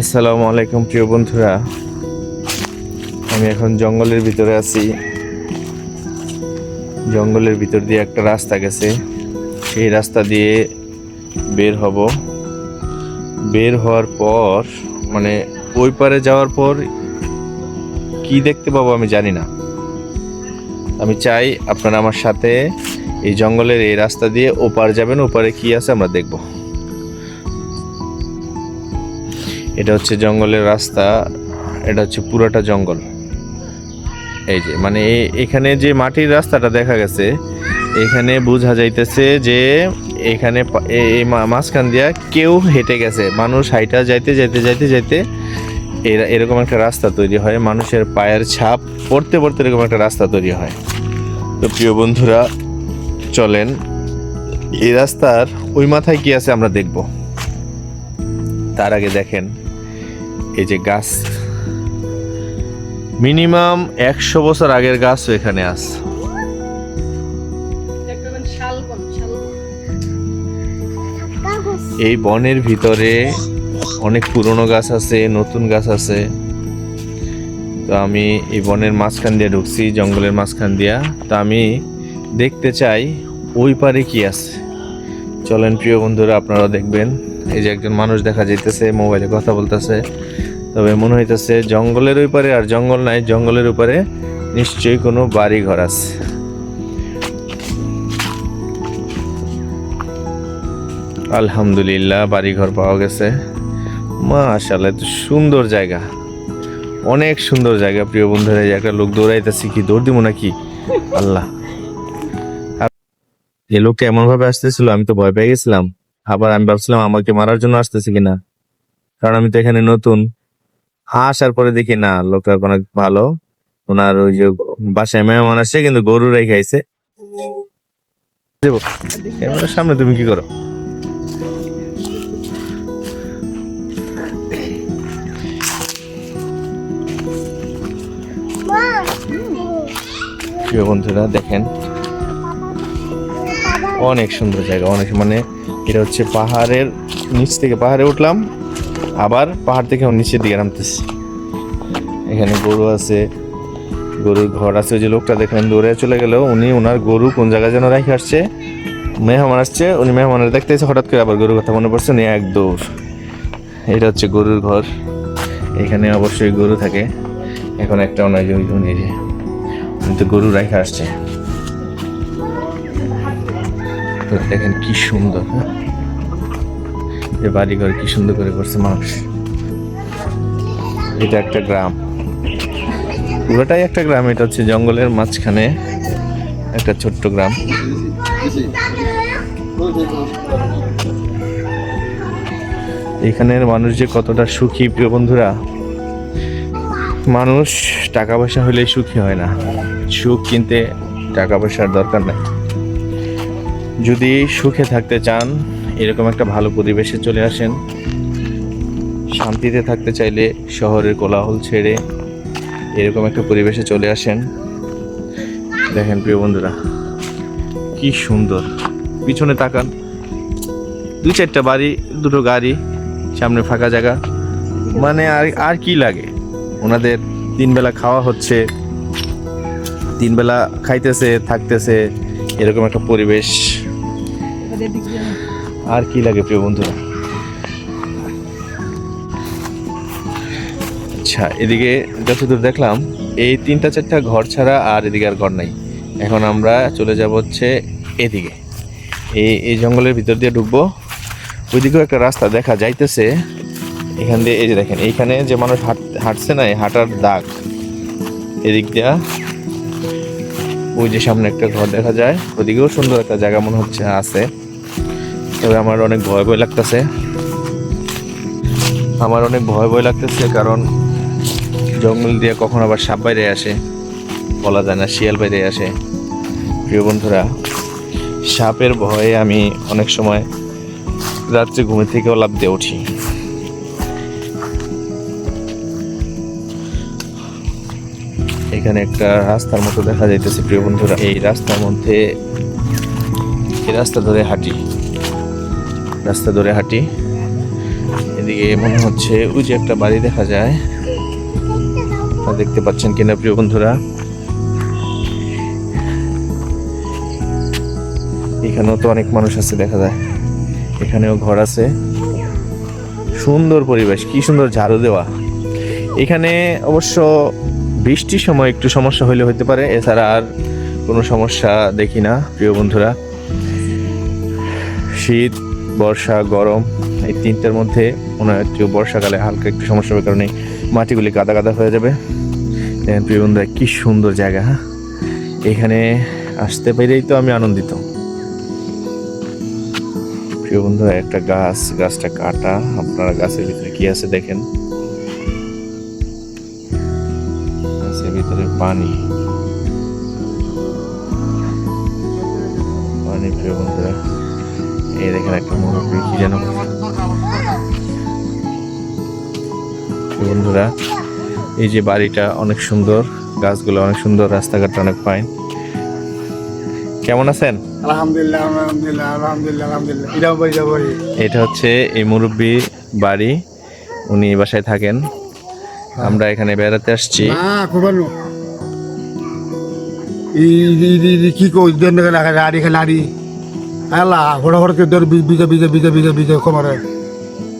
আসসালামু আলাইকুম, প্রিয় বন্ধুরা। আমি এখন জঙ্গলের ভিতরে আছি। জঙ্গলের ভিতর দিয়ে একটা রাস্তা গেছে। সেই রাস্তা দিয়ে বের হব। বের হওয়ার পর মানে ওই পারে যাওয়ার পর কি দেখতে পাবো আমি জানি না। আমি চাই আপনারা আমার সাথে এই জঙ্গলের এই রাস্তা দিয়ে ওপার যাবেন, ওপারে কি আছে আমরা দেখব। এটা হচ্ছে জঙ্গলের রাস্তা, এটা হচ্ছে পুরোটা জঙ্গল। এই যে মানে এখানে যে মাটির রাস্তাটা দেখা গেছে, এখানে বোঝা যাইতেছে যে এখানে এই মাঝখান দিয়া কেউ হেঁটে গেছে। মানুষ হাইটা যাইতে যাইতে যাইতে যাইতে এরা- এরকম একটা রাস্তা তৈরি হয়। মানুষের পায়ের ছাপ পড়তে পড়তে এরকম একটা রাস্তা তৈরি হয়। তো প্রিয় বন্ধুরা, চলেন, এই রাস্তার ওই মাথায় কি আছে আমরা দেখব। তার আগে দেখেন এই যে গাছ, মিনিমাম একশো বছর আগের গাছ এখানে আছে। এই বনের ভিতরে অনেক পুরনো গাছ আছে, নতুন গাছ আছে। তো আমি এই বনের মাঝখান দিয়ে ঢুকছি, জঙ্গলের মাঝখান দিয়া। তো আমি দেখতে চাই, ওই পারে কি আছে। চলেন প্রিয় বন্ধুরা আপনারা দেখবেন। এই যে একজন মানুষ দেখা যাইতেছে, মোবাইলে কথা বলতেছে। তবে মনে হইতেছে জঙ্গলের ওই পারে আর জঙ্গল নাই, জঙ্গলের উপরে নিশ্চয়ই কোনো বাড়ি ঘর আছে। আলহামদুলিল্লাহ, বাড়িঘর পাওয়া গেছে। মাশাল্লাহ এত সুন্দর জায়গা। অনেক সুন্দর জায়গা, প্রিয় বন্ধুরা একটা লোক দৌড়াইতেছে, কি দৌড় দিব নাকি? আল্লাহ। এই লোকটা এমন ভাবে আসতেছিল, আমি তো ভয় পেয়ে গেছিলাম। আবার আমি ভাবছিলাম আমাকে মারার জন্য আসতেছে কিনা? কারণ আমি তো এখানে নতুন। আসার পরে দেখি, না, লোকটা অনেক ভালো। ওনার ওই যে বাসায় মেহমান আসছে, কিন্তু গরু রেখাইছে ক্যামেরার সামনে তুমি কি করো? বন্ধুরা, দেখেন, অনেক সুন্দর জায়গা, অনেক মানে এটা হচ্ছে পাহাড়ের নিচ থেকে পাহাড়ে উঠলাম, আবার পাহাড় থেকে নিচের দিকে নামতেছি। এখানে গরু আছে, গরুর ঘর আছে, ওই যে লোকটা দেখলেন দৌড়ে চলে গেল, উনি ওনার গরু কোন জায়গায় যেন রেখে আসছে, মেহমান আসছে, উনি মেহমানের দেখতে এসে হঠাৎ করে আবার গরুর কথা মনে পড়ছে, উনি এক দৌড়। এটা হচ্ছে গরুর ঘর, এখানে অবশ্যই গরু থাকে, এখন একটা যে ওই উনি উনি তো গরু রেখে আসছে। দেখেন কি সুন্দর হ্যাঁ? যে বাড়িঘর কি সুন্দর করে করছে মানুষ। এটা একটা গ্রাম। পুরোটাই একটা গ্রাম এটা হচ্ছে জঙ্গলের মাঝখানে একটা ছোট্ট গ্রাম। এখানের মানুষ যে কতটা সুখী প্রিয় বন্ধুরা। মানুষ টাকা পয়সা হলে সুখী হয় না। সুখ কিনতে টাকা পয়সার দরকার নাই। যদি সুখে থাকতে চান এরকম একটা ভালো পরিবেশে চলে আসেন। শান্তিতে থাকতে চাইলে শহরের কোলাহল ছেড়ে এরকম একটা পরিবেশে চলে আসেন। দেখেন প্রিয় বন্ধুরা, কি সুন্দর। পিছনে তাকান। দুই চারটা বাড়ি, দুটো গাড়ি, সামনে ফাঁকা জায়গা। মানে আর আর কি লাগে? ওনাদের তিনবেলা খাওয়া হচ্ছে, তিনবেলা খাইতেছে, থাকতেছে, এরকম একটা পরিবেশ। আর কি লাগে প্রিয় বন্ধুরা? আচ্ছা এদিকে যতদূর দেখলাম, এই তিনটা চারটা ঘর ছাড়া আর এদিকে আর ঘর নাই। এখন আমরা চলে যাব হচ্ছে এদিকে। এই এই জঙ্গলের ভিতর দিয়ে ঢুকবো। ওইদিকেও একটা রাস্তা দেখা যাইতেছে। এখান দিয়ে, এই যে দেখেন, এইখানে যে মানুষ হাঁট, হাঁটছে না, এই হাঁটার দাগ। এদিক দিয়া ওই যে সামনে একটা ঘর দেখা যায়। ওদিকেও সুন্দর একটা জায়গা মনে হচ্ছে, আছে। তবে আমার অনেক ভয় ভয় লাগতেছে। আমার অনেক ভয় ভয় লাগতেছে কারণ জঙ্গল দিয়ে কখন আবার সাপ বাইরে আসে, বলা যায় না শিয়াল বাইরে আসে। প্রিয় বন্ধুরা, সাপের ভয়ে আমি অনেক সময় রাত্রে ঘুমে থেকেও লাভ দিয়ে উঠি। এখানে একটা রাস্তার মতো দেখা যাইতেছে প্রিয় বন্ধুরা। এই রাস্তার মধ্যে, এই রাস্তা ধরে হাঁটি। রাস্তা ধরে হাঁটি। এদিকে মনে হচ্ছে ওই যে একটা বাড়ি দেখা যায়। তা দেখতে পাচ্ছেন কিনা প্রিয় বন্ধুরা। এখানেও তো অনেক মানুষ আছে দেখা যায়। এখানেও ঘর আছে। সুন্দর পরিবেশ, কি সুন্দর ঝাড়ু দেওয়া। এখানে অবশ্য বৃষ্টির সময় একটু সমস্যা হইলে হতে পারে, এছাড়া আর কোনো সমস্যা দেখি না প্রিয় বন্ধুরা। শীত বর্ষা, গরম, এই তিনটার মধ্যে মনে একটু বর্ষাকালে হালকা একটু সমস্যা হবে, কারণে মাটিগুলি গাদা গাদা হয়ে যাবে। প্রিয় বন্ধুরা, কি সুন্দর জায়গা হ্যাঁ? এখানে আসতে পেরেই তো আমি আনন্দিত। প্রিয় বন্ধুরা, একটা গাছ, গাছটা কাটা, আপনারা গাছের ভিতরে কি আছে দেখেন? গাছের ভিতরে পানি। পানি, প্রিয় বন্ধুরা। এই দেখেন একটা মুরব্বী কি যেন। বন্ধুরা এই যে বাড়িটা অনেক সুন্দর গাছগুলো অনেক সুন্দর রাস্তাঘাটটা অনেক ফাইন কেমন আছেন? আলহামদুলিল্লাহ আলহামদুলিল্লাহ আলহামদুলিল্লাহ আলহামদুলিল্লাহ। এটা হচ্ছে এই মুরব্বী বাড়ি উনি এই বাসায় থাকেন। আমরা এখানে বেড়াতে আসছি। কি কই দেন খা লাড়ি আলা হড় হড় কে দর বিজা বিজা বিজা বিজা বিজা কোমরে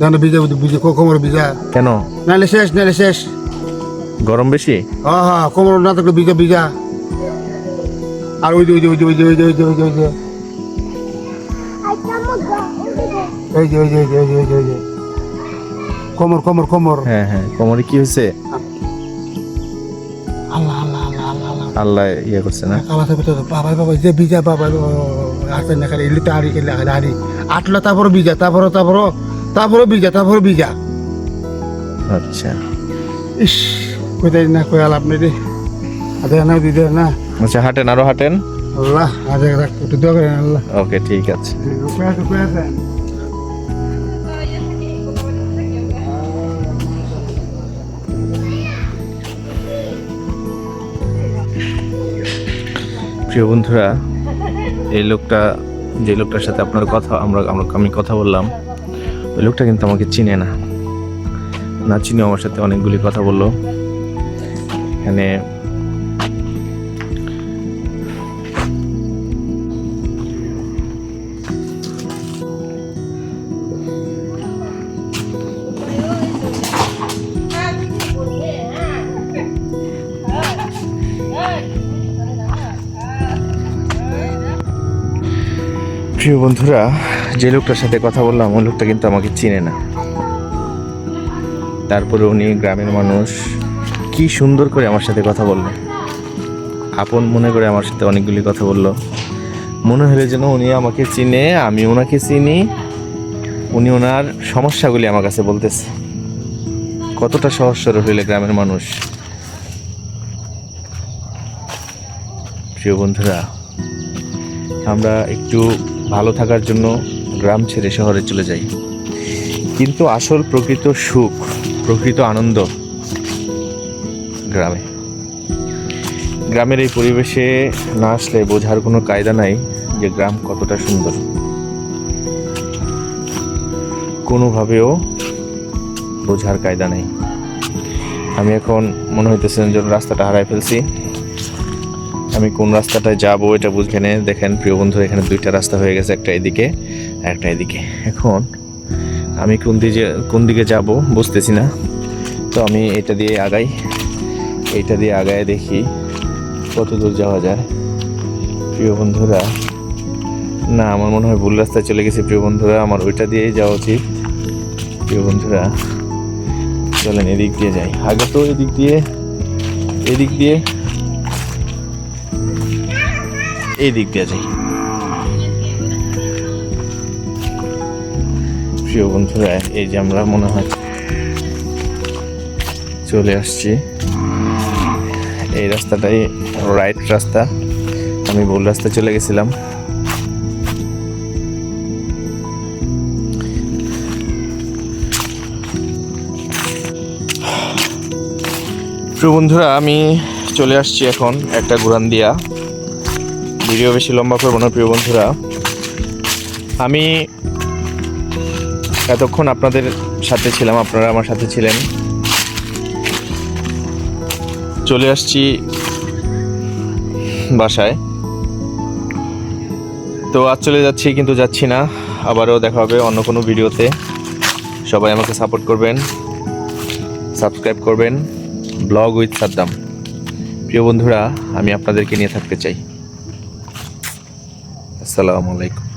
জানো বিজা বিজা কোমর বিজা কেন? নালে শেষ নালে শেষ। গরম বেশি? হ্যাঁ হ্যাঁ কোমর না থাকলে বিজা বিজা আর ওই যে ওই যে ওই যে ওই যে ওই যে ওই যে ওই যে ওই যে। ওই যে ওই যে ওই যে ওই যে কোমর কোমর কোমর হ্যাঁ হ্যাঁ কোমরে কি হয়েছে? আল্লাহ ইয়ে করছে না। কালা থাকবে তো বাবা বাবা যে বিজা বাবা আসতে না খালি ইলি তাড়ি খেলে হাড়ি আটলা তারপর বিজা তারপর তারপর তারপর বিজা তারপর বিজা আচ্ছা। ইস কোথায় না আলাপ নেই রে। আদে না দিদে না। আচ্ছা হাঁটেন আরও হাঁটেন। আল্লাহ আদে একটু দোয়া করেন আল্লাহ। ওকে ঠিক আছে। প্রিয় বন্ধুরা, এই লোকটা, যে লোকটার সাথে আপনার কথা, আমরা আমরা, আমি কথা বললাম, ওই লোকটা কিন্তু আমাকে চিনে না। না চিনে আমার সাথে অনেকগুলি কথা বলল। এখানে প্রিয় বন্ধুরা, যে লোকটার সাথে কথা বললাম, ওই লোকটা কিন্তু আমাকে চিনে না। তারপরে উনি গ্রামের মানুষ, কি সুন্দর করে আমার সাথে কথা বলল। আপন মনে করে আমার সাথে অনেকগুলি কথা বলল। মনে হলো যেন উনি আমাকে চিনে, আমি ওনাকে চিনি, উনি ওনার সমস্যাগুলি আমার কাছে বলতেছে। কতটা সহজ সরল হইলে গ্রামের মানুষ। প্রিয় বন্ধুরা, আমরা একটু ভালো থাকার জন্য গ্রাম ছেড়ে শহরে চলে যাই। কিন্তু আসল প্রকৃত সুখ, প্রকৃত আনন্দ গ্রামে। গ্রামের এই পরিবেশে না আসলে বোঝার কোনো কায়দা নাই যে গ্রাম কতটা সুন্দর। কোনোভাবেও বোঝার কায়দা নেই। আমি এখন মনে হইতেছে যেন রাস্তাটা হারাই ফেলছি। আমি কোন রাস্তাটায় যাব এটা বুঝবেন। দেখেন প্রিয় বন্ধু, এখানে দুইটা রাস্তা হয়ে গেছে, একটা এদিকে একটা এদিকে। এখন আমি কোন দিকে কোন দিকে যাব বুঝতেছি না। তো আমি এটা দিয়ে আগাই। এইটা দিয়ে আগায় দেখি কত দূর যাওয়া যায়। প্রিয় বন্ধুরা, না, আমার মনে হয় ভুল রাস্তায় চলে গেছি প্রিয় বন্ধুরা, আমার ওইটা দিয়েই যাওয়া উচিত। প্রিয় বন্ধুরা, চলেন এদিক দিয়ে যাই। আগে তো এদিক দিয়ে এদিক দিয়ে এই দিক দিয়ে যাই। প্রিয় বন্ধুরা, এই যে আমরা মনে হয় চলে আসছি। এই রাস্তাটাই রাইট রাস্তা। আমি ভুল রাস্তা চলে গেছিলাম। প্রিয় বন্ধুরা, আমি চলে আসছি এখন একটা ঘুরান দিয়া। ভিডিও বেশি লম্বা করব না, প্রিয় বন্ধুরা। আমি এতক্ষণ আপনাদের সাথে ছিলাম, আপনারা আমার সাথে ছিলেন। চলে আসছি বাসায়। তো আজ চলে যাচ্ছি, কিন্তু যাচ্ছি না। আবারও দেখা হবে অন্য কোনো ভিডিওতে। সবাই আমাকে সাপোর্ট করবেন, সাবস্ক্রাইব করবেন। Blog with Saddam. প্রিয় বন্ধুরা, আমি আপনাদেরকে নিয়ে থাকতে চাই। আসসালামু আলাইকুম।